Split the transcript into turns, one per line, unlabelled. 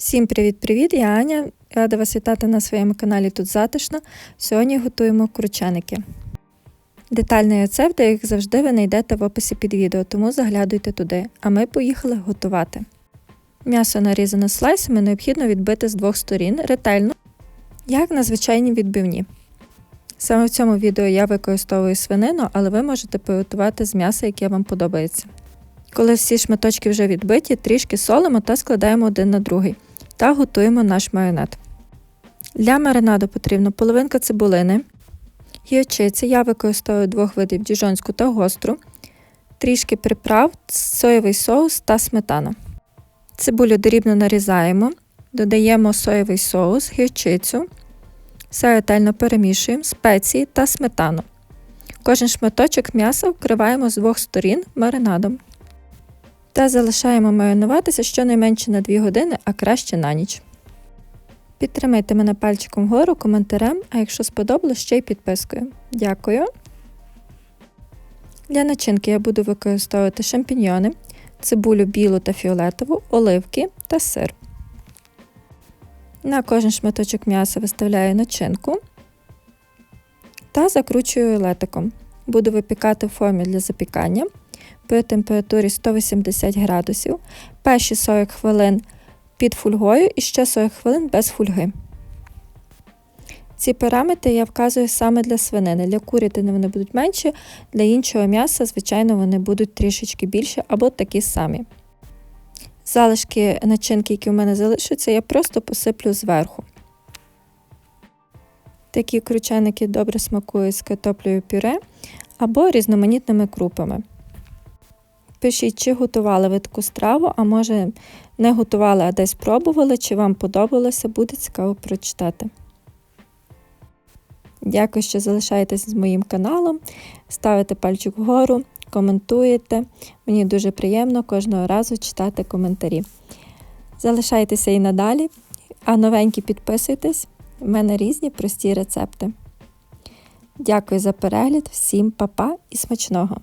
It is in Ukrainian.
Всім привіт-привіт! Я Аня. Рада вас вітати на своєму каналі Тут Затишно. Сьогодні готуємо кручаники. Детальний рецепт, як завжди, ви знайдете в описі під відео, тому заглядуйте туди. А ми поїхали готувати. М'ясо нарізане слайсами необхідно відбити з двох сторін ретельно, як на звичайній відбивні. Саме в цьому відео я використовую свинину, але ви можете приготувати з м'яса, яке вам подобається. Коли всі шматочки вже відбиті, трішки солимо та складаємо один на другий та готуємо наш маринад. Для маринаду потрібно половинка цибулини, гірчиці, я використовую двох видів діжонську та гостру, трішки приправ, соєвий соус та сметана. Цибулю дрібно нарізаємо, додаємо соєвий соус, гірчицю, все ретельно перемішуємо, спеції та сметану. Кожен шматочок м'яса вкриваємо з двох сторін маринадом та залишаємо маринуватися щонайменше на 2 години, а краще на ніч. Підтримайте мене пальчиком вгору коментарем, а якщо сподобалось, ще й підпискою. Дякую. Для начинки я буду використовувати шампіньйони, цибулю білу та фіолетову, оливки та сир. На кожен шматочок м'яса виставляю начинку та закручую летиком. Буду випікати в формі для запікання при температурі 180 градусів, перші 40 хвилин під фольгою і ще 40 хвилин без фольги. Ці параметри я вказую саме для свинини. Для курятини вони будуть менші, для іншого м'яса, звичайно, вони будуть трішечки більше або такі самі. Залишки начинки, які в мене залишаться, я просто посиплю зверху. Такі крученики добре смакують з картоплею пюре або різноманітними крупами. Пишіть, чи готували ви таку страву, а може не готували, а десь пробували, чи вам подобалося, буде цікаво прочитати. Дякую, що залишаєтесь з моїм каналом, ставите пальчик вгору, коментуєте. Мені дуже приємно кожного разу читати коментарі. Залишайтеся і надалі, а новенькі підписуйтесь, У мене різні прості рецепти. Дякую за перегляд, всім па-па і смачного!